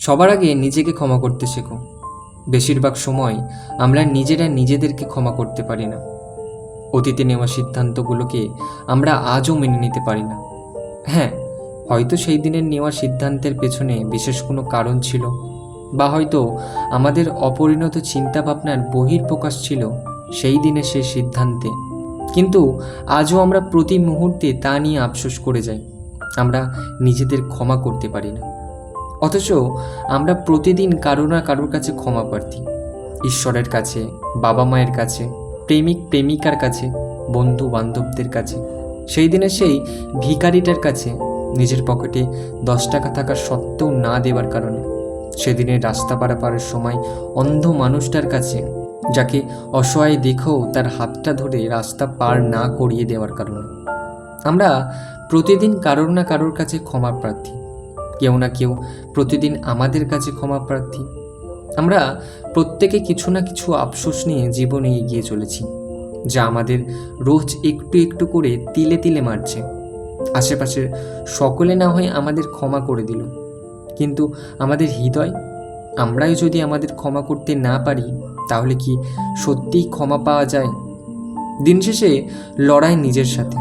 সবার আগে নিজেকে ক্ষমা করতে শেখো। বেশিরভাগ সময় আমরা নিজেরা নিজেদেরকে ক্ষমা করতে পারি না। অতীতে নেওয়া সিদ্ধান্তগুলোকে আমরা আজও মেনে নিতে পারি না। হ্যাঁ হয়তো সেই দিনের নেওয়া সিদ্ধান্তের পেছনে বিশেষ কোনো কারণ ছিল বা হয়তো আমাদের অপরিণত চিন্তাভাবনার বহির্প্রকাশ ছিল সেই দিনে সেই সিদ্ধান্তে। কিন্তু আজও আমরা প্রতি মুহূর্তে তা নিয়ে আফসোস করে যাই। আমরা নিজেদের ক্ষমা করতে পারি না। অথচ আমরা প্রতিদিন কারও না কারোর কাছে ক্ষমা প্রার্থী। ঈশ্বরের কাছে, বাবা মায়ের কাছে, প্রেমিক প্রেমিকার কাছে, বন্ধু বান্ধবদের কাছে। সেই দিনে সেই ভিকারিটার কাছে নিজের পকেটে দশ টাকা থাকার সত্ত্বেও না দেওয়ার কারণে। সেদিনের রাস্তা পারাপারের সময় অন্ধ মানুষটার কাছে, যাকে অসহায় দেখেও তার হাতটা ধরে রাস্তা পার না করিয়ে দেওয়ার কারণে। আমরা প্রতিদিন কারোর না কারোর কাছে ক্ষমা প্রার্থী। কেউ না কেউ প্রতিদিন আমাদের কাছে ক্ষমা প্রার্থী। আমরা প্রত্যেকে কিছু না কিছু আফসোস নিয়ে জীবনে এগিয়ে চলেছি, যা আমাদের রোজ একটু একটু করে তিলে তিলে মারছে। আশেপাশের সকলে না হয়ে আমাদের ক্ষমা করে দিল, কিন্তু আমাদের হৃদয়? আমরাই যদি আমাদের ক্ষমা করতে না পারি, তাহলে কি সত্যিই ক্ষমা পাওয়া যায়? দিন শেষে লড়াই নিজের সাথে,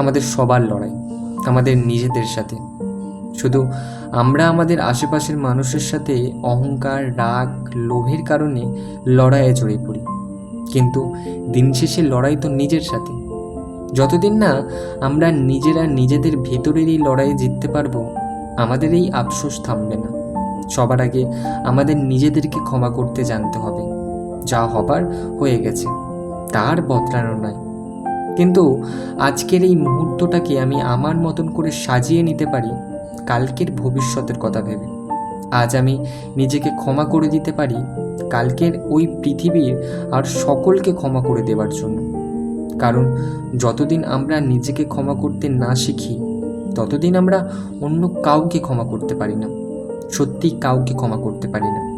আমাদের সবার লড়াই, আমাদের নিজেদের সাথে। শুধু আমরা আমাদের আশেপাশের মানুষের সাথে অহংকার, রাগ, লোভের কারণে লড়াইয়ে জড়িয়ে পড়ি। কিন্তু দিন শেষে লড়াই তো নিজের সাথে। যতদিন না আমরা নিজেরা নিজেদের ভেতরের এই লড়াইয়ে জিততে পারব, আমাদের এই আফসোস থামবে না। সবার আগে আমাদের নিজেদেরকে ক্ষমা করতে জানতে হবে। যা হবার হয়ে গেছে, তার বদলানো নয়। কিন্তু আজকের এই মুহূর্তটাকে আমি আমার মতন করে সাজিয়ে নিতে পারি কালকের ভবিষ্যতের কথা ভেবে। আজ আমি নিজেকে ক্ষমা করে দিতে পারি, কালকের ওই পৃথিবীর আর সকলকে ক্ষমা করে দেওয়ার জন্য। কারণ যতদিন আমরা নিজেকে ক্ষমা করতে না শিখি, ততদিন আমরা অন্য কাউকে ক্ষমা করতে পারি না। সত্যি কাউকে ক্ষমা করতে পারি না।